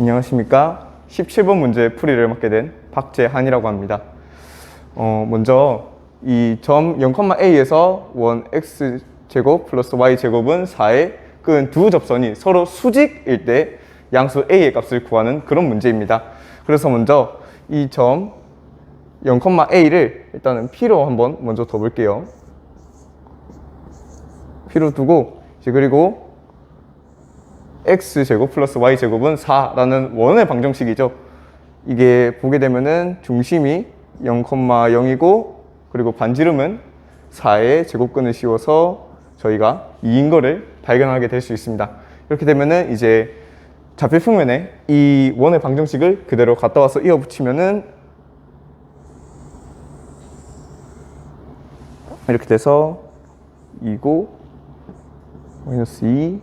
안녕하십니까. 17번 문제 풀이를 맡게 된 박재한이라고 합니다. 어, 먼저 이 점 0,a에서 원 x 제곱 플러스 y 제곱은 4에 끈두 접선이 서로 수직일 때 양수 a의 값을 구하는 그런 문제입니다. 그래서 먼저 이 점 0,a를 일단은 p로 한번 먼저 둬 볼게요. p로 두고 이제 그리고 x 제곱 플러스 y 제곱은 4라는 원의 방정식이죠. 이게 보게 되면은 중심이 0,0이고 그리고 반지름은 4의 제곱근을 씌워서 저희가 2인 거를 발견하게 될 수 있습니다. 이렇게 되면은 이제 좌표 평면에 이 원의 방정식을 그대로 갖다 와서 이어 붙이면은 이렇게 돼서 2고 마이너스 2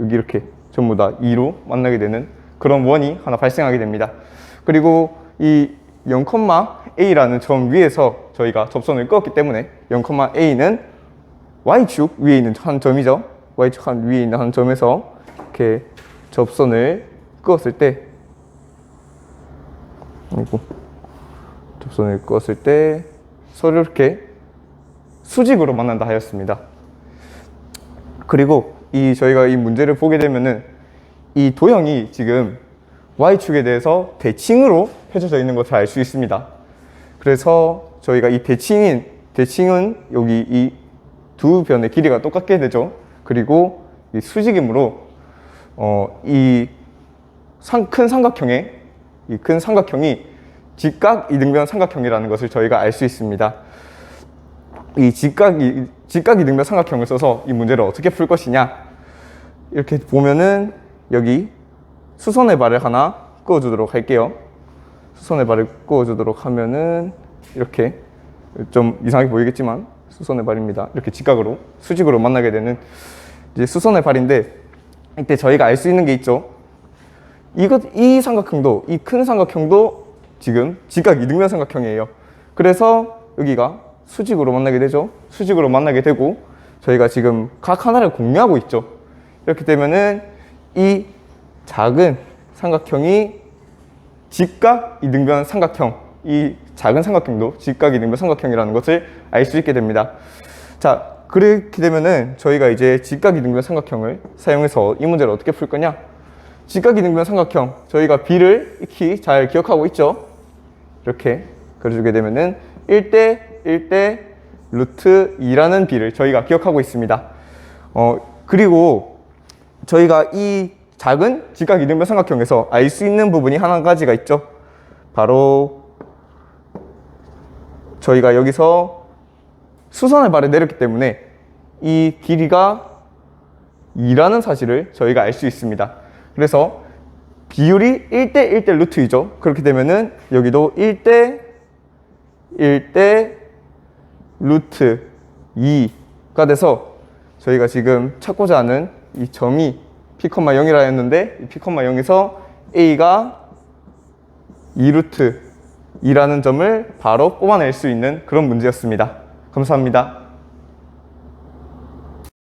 여기 이렇게 전부 다 2로 만나게 되는 그런 원이 하나 발생하게 됩니다. 그리고 이 0,a라는 점 위에서 저희가 접선을 끄었기 때문에 0,a는 y축 위에 있는 한 점이죠. y축 한 위에 있는 한 점에서 이렇게 접선을 끄었을 때 아이고 접선을 끄었을 때 서로 이렇게 수직으로 만난다 하였습니다. 그리고 이 저희가 이 문제를 보게 되면은 이 도형이 지금 y축에 대해서 대칭으로 펼쳐져 있는 것을 알 수 있습니다. 그래서 저희가 이 대칭인 대칭은 여기 이 두 변의 길이가 똑같게 되죠. 그리고 이 수직이므로 어, 이 큰 삼각형의 이 큰 삼각형이 직각 이등변 삼각형이라는 것을 저희가 알 수 있습니다. 이 직각 이 직각 이등변 삼각형을 써서 이 문제를 어떻게 풀 것이냐 이렇게 보면은 여기 수선의 발을 하나 끄어주도록 할게요. 수선의 발을 끄어주도록 하면은 이렇게 좀 이상하게 보이겠지만 수선의 발입니다. 이렇게 직각으로 수직으로 만나게 되는 이제 수선의 발인데 이때 저희가 알 수 있는 게 있죠. 이것 이 삼각형도 이 큰 삼각형도 지금 직각 이등변 삼각형이에요. 그래서 여기가 수직으로 만나게 되죠. 수직으로 만나게 되고 저희가 지금 각 하나를 공유하고 있죠. 이렇게 되면은 이 작은 삼각형이 직각 이등변 삼각형 이 작은 삼각형도 직각 이등변 삼각형이라는 것을 알 수 있게 됩니다. 자 그렇게 되면은 저희가 이제 직각 이등변 삼각형을 사용해서 이 문제를 어떻게 풀 거냐? 직각 이등변 삼각형 저희가 B를 익히 잘 기억하고 있죠. 이렇게 그려주게 되면은 1대 1대 루트 2라는 B를 저희가 기억하고 있습니다. 어 그리고 저희가 이 작은 직각 이등변 삼각형에서 알 수 있는 부분이 한 가지가 있죠. 바로 저희가 여기서 수선을 발에 내렸기 때문에 이 길이가 2라는 사실을 저희가 알 수 있습니다. 그래서 비율이 1대 1대 루트 2죠. 그렇게 되면은 여기도 1대 1대 루트 2가 돼서 저희가 지금 찾고자 하는 이 점이 P,0이라 했는데 이 P,0에서 A가 2루트 2라는 점을 바로 뽑아낼 수 있는 그런 문제였습니다. 감사합니다.